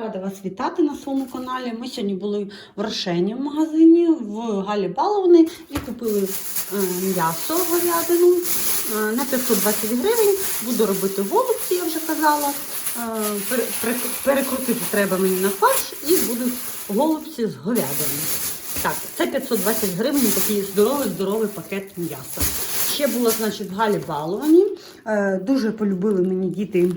Рада вас вітати на своєму каналі. Ми сьогодні були в Рошені в магазині в Галі Баловни і купили е, м'ясо говядину е, на 520 гривень. Буду робити голубці, я вже казала. Е, пере- пере- перекрутити треба мені на фарш і будуть голубці з говядини. Так, це 520 гривень, такий здоровий-здоровий пакет м'яса. Ще було, значить, в Галі Баловані. Е, Дуже полюбили мені діти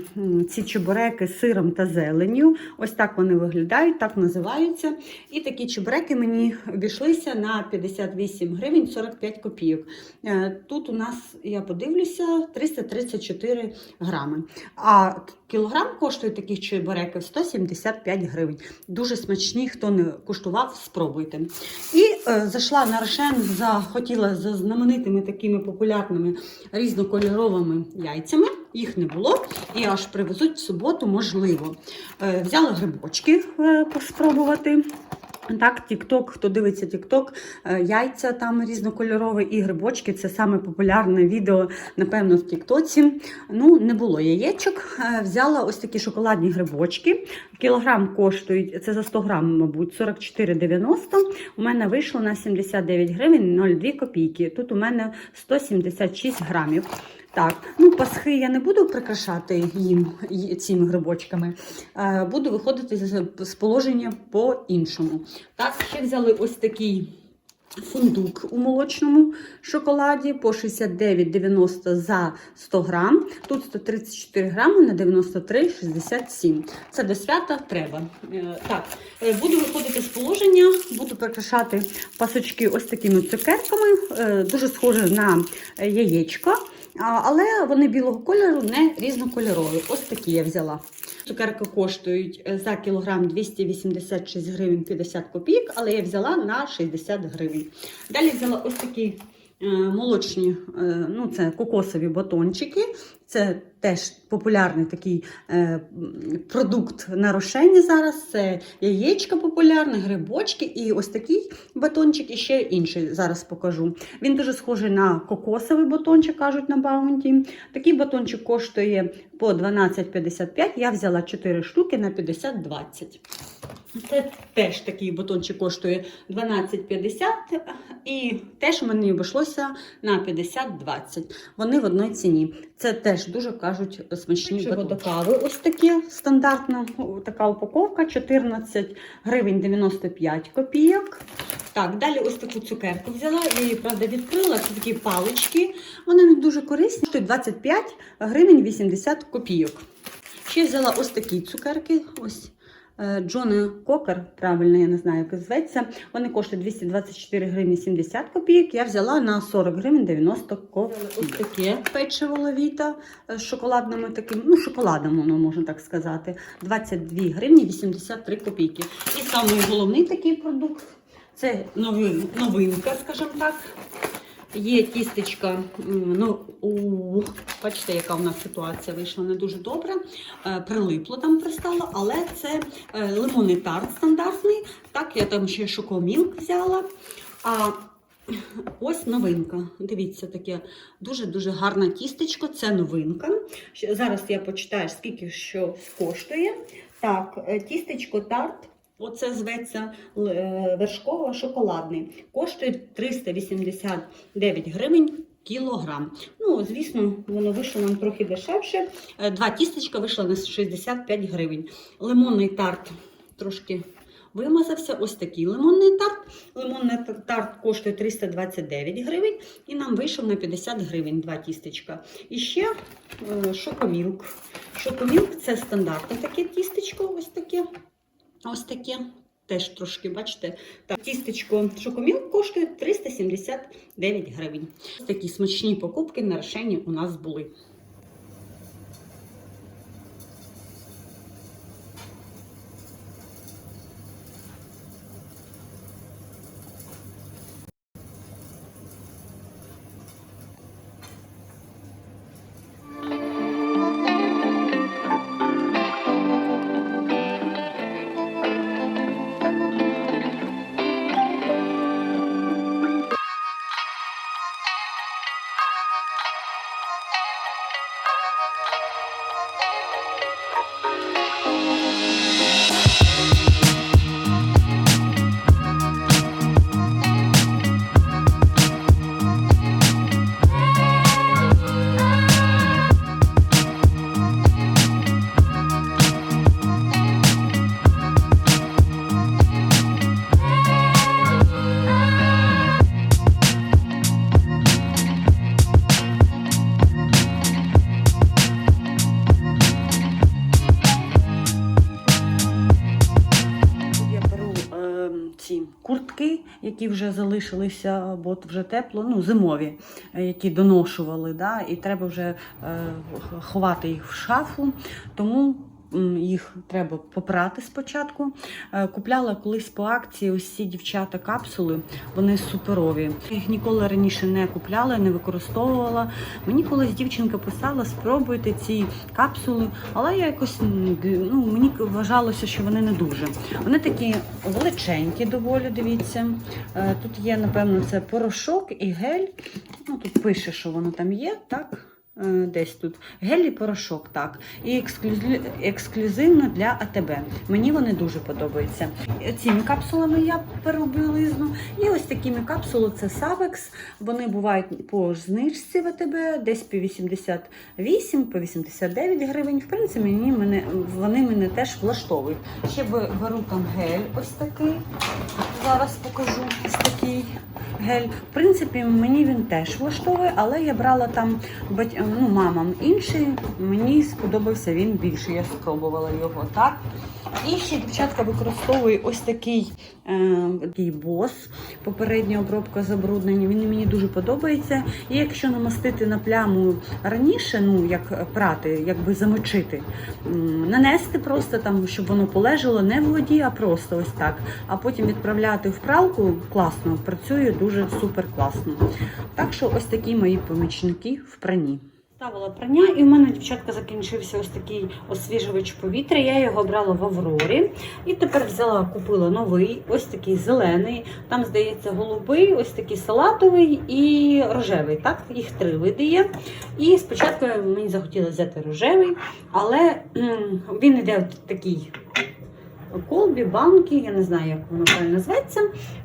ці чебуреки з сиром та зеленню. Ось так вони виглядають, так називаються. І такі чебуреки мені обійшлися на 58 гривень 45 копійок. Е, Тут у нас, я подивлюся, 334 грами. А кілограм коштує таких чебуреків 175 гривень. Дуже смачні, хто не куштував, спробуйте. І зайшла на Рошен, захотіла за знаменитими такими популярними різнокольоровими яйцями. Їх не було, і аж привезуть в суботу, можливо. Е, взяла грибочки е, спробувати. Так, Тік-Ток, хто дивиться Тік-Ток, е, яйця там різнокольорові і грибочки. Це саме популярне відео, напевно, в Тіктоці. Ну, не було яєчок. Е, Взяла ось такі шоколадні грибочки. Кілограм коштують, це за 100 грам, мабуть, 44,90. У мене вийшло на 79 гривень 0,2 копійки. Тут у мене 176 грамів. Так, ну пасхи я не буду прикрашати їм цими грибочками. Е, Буду виходити з, положення по-іншому. Так, ще взяли ось такий фундук у молочному шоколаді по 69,90 за 100 грам. Тут 134 грами на 93,67. Це до свята треба. Е, Так, е, буду виходити з положення, буду прикрашати пасочки ось такими цукерками. Дуже схоже на яєчко. Але вони білого кольору, не різнокольорові. Ось такі я взяла. Цукерки коштують е, за кілограм 286 гривень 50 копійок, але я взяла на 60 гривень. Далі взяла ось такі е, молочні, е, ну це кокосові батончики. Це теж популярний такий е, продукт на рошені зараз. Це яєчка популярне, грибочки і ось такий батончик, і ще інший зараз покажу. Він дуже схожий на кокосовий батончик, кажуть на баунті. Такий батончик коштує по 12,55. Я взяла 4 штуки на 50-20. Це теж такий батончик коштує 12,50 і теж мені обійшлося на 50-20. Вони в одній ціні. Це теж дуже кажуть смачні Печиво до кави. Ось таке стандартна така упаковка 14 гривень 95 копійок. Так, далі ось таку цукерку взяла. Я її, правда, відкрила. Це такі палички. Вони не дуже корисні. Коштують 25 гривень 80 копійок. Ще взяла ось такі цукерки. Ось. Е, Джони Кокер, правильно, я не знаю, як зветься. Вони коштують 224 гривні 70 копійок. Я взяла на 40 гривень 90 копійок. Ось таке печиво лавіта е, з шоколадними таким, ну, шоколадом, воно можна так сказати. 22 гривні 83 копійки. І самий головний такий продукт це новинка, скажімо так. Є тістечка, ну, у, бачите, яка в нас ситуація вийшла не дуже добре. Е, Прилипло там пристало, але це е, лимонний тарт стандартний. Так, я там ще шокомілк взяла. А ось новинка. Дивіться, таке дуже-дуже гарне тістечко. Це новинка. Зараз я почитаю, скільки що коштує. Так, е, тістечко тарт. Оце зветься е, вершково-шоколадний. Коштує 389 гривень кілограм. Ну, звісно, воно вийшло нам трохи дешевше. Е, Два тістечка вийшло на 65 гривень. Лимонний тарт трошки вимазався. Ось такий лимонний тарт. Лимонний тарт коштує 329 гривень і нам вийшов на 50 гривень два тістечка. І ще е, шокомілк. Шокомілк це стандартне таке тістечко, ось таке. Ось таке. Теж трошки, бачите, так, тістечко шокомілк коштує 379 гривень. Такі смачні покупки на решені у нас були. Thank you. Які вже залишилися, бо вже тепло, ну, зимові, е, які доношували, да, і треба вже е, ховати їх в шафу. Тому їх треба попрати спочатку. Е, Купляла колись по акції ось ці дівчата капсули, вони суперові. Їх ніколи раніше не купляла, не використовувала. Мені колись дівчинка писала, спробуйте ці капсули, але я якось ну, мені вважалося, що вони не дуже. Вони такі величенькі, доволі дивіться. Е, Тут є, напевно, це порошок і гель. Ну, тут пише, що воно там є, так? Е, Десь тут гель і порошок, так. І ексклюзив, ексклюзивно для АТБ. Мені вони дуже подобаються. Цими капсулами я перу білизну. І ось такими капсулами це Савекс. Вони бувають по знижці в АТБ, десь по 88, по 89 гривень. В принципі, мені мене, вони мене теж влаштовують. Ще беру там гель ось такий. Зараз покажу ось такий гель. В принципі, мені він теж влаштовує, але я брала там ну, мамам інший. Мені сподобався він більше. Я спробувала його так. І ще дівчатка використовує ось такий, е, такий бос, попередня обробка забруднення. Він мені дуже подобається. І якщо намастити на пляму раніше, ну як прати, якби замочити, нанести просто там, щоб воно полежало не в воді, а просто ось так. А потім відправляти в пралку класно, працює дуже супер класно. Так що ось такі мої помічники в прані. Ставила прання, і в мене дівчатка закінчився ось такий освіжувач повітря. Я його брала в Аврорі. І тепер взяла, купила новий, ось такий зелений. Там, здається, голубий, ось такий салатовий і рожевий. Так, їх три види є. І спочатку мені захотілося взяти рожевий, але він йде такий. Колбі, банки, я не знаю, як воно правильно називається.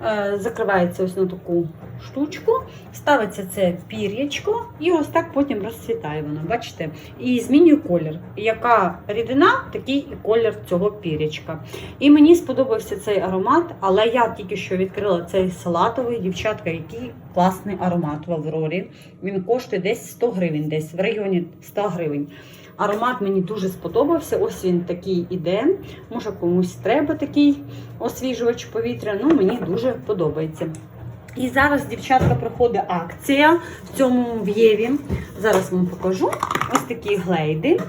Е, закривається ось на таку штучку, ставиться це пір'ячко, і ось так потім розцвітає воно. Бачите? І змінює колір. Яка рідина, такий і колір цього пір'ячка. І мені сподобався цей аромат, але я тільки що відкрила цей салатовий, дівчатка, який класний аромат в Аврорі. Він коштує десь 100 гривень, десь в районі 100 гривень. Аромат мені дуже сподобався. Ось він такий іде. Може комусь треба такий освіжувач повітря. Ну мені дуже подобається. І зараз, дівчатка, проходить акція в цьому в'єві. Зараз вам покажу. Ось такі глейди.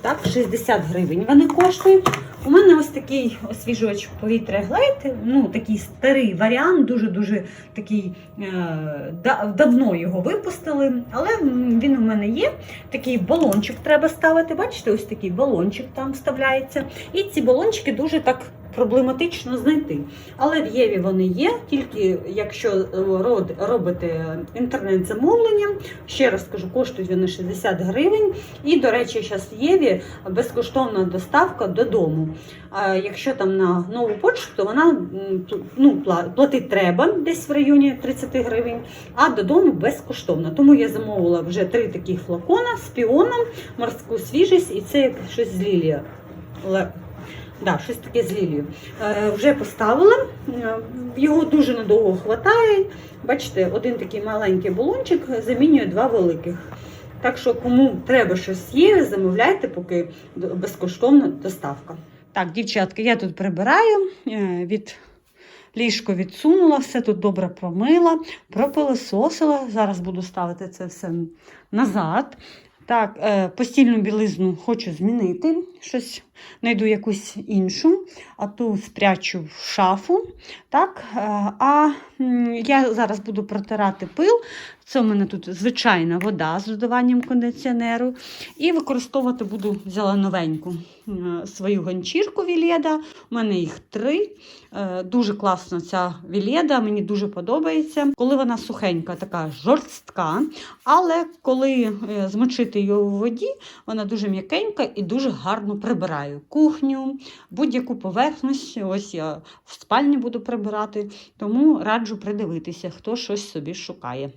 Так, 60 гривень вони коштують. У мене ось такий освіжувач повітря глейд, ну такий старий варіант, дуже-дуже такий е, да- давно його випустили, але він у мене є. Такий балончик треба ставити. Бачите, ось такий балончик там вставляється. І ці балончики дуже так проблематично знайти. Але в Єві вони є, тільки якщо е, робите інтернет-замовлення, ще раз кажу, коштують вони 60 гривень. І, до речі, зараз в Єві безкоштовна доставка додому. А якщо там на нову почту, то вона ну, пла- платити треба десь в районі 30 гривень, а додому безкоштовно. Тому я замовила вже три таких флакона з піоном, морську свіжість і це як щось з лілія. Да, щось таке з лілією. Е, вже поставила, Е, його дуже надовго вистачає. Бачите, один такий маленький балончик замінює два великих. Так що, кому треба щось є, замовляйте, поки безкоштовна доставка. Так, дівчатки, я тут прибираю е, від. Ліжко відсунула, все тут добре промила, пропилососила. Зараз буду ставити це все назад. Так, е, постільну білизну хочу змінити. Щось знайду якусь іншу, а ту спрячу в шафу. Так, е, а я зараз буду протирати пил. Це у мене тут звичайна вода з додаванням кондиціонеру. І використовувати буду взяла новеньку е, свою ганчірку Вілєда. У мене їх три. Е, Дуже класна ця Вілєда, мені дуже подобається. Коли вона сухенька, така жорстка, але коли змочити її у воді, вона дуже м'якенька і дуже гарно прибирає кухню, будь-яку поверхність. Ось я в спальні буду прибирати, тому раджу придивитися, хто щось собі шукає.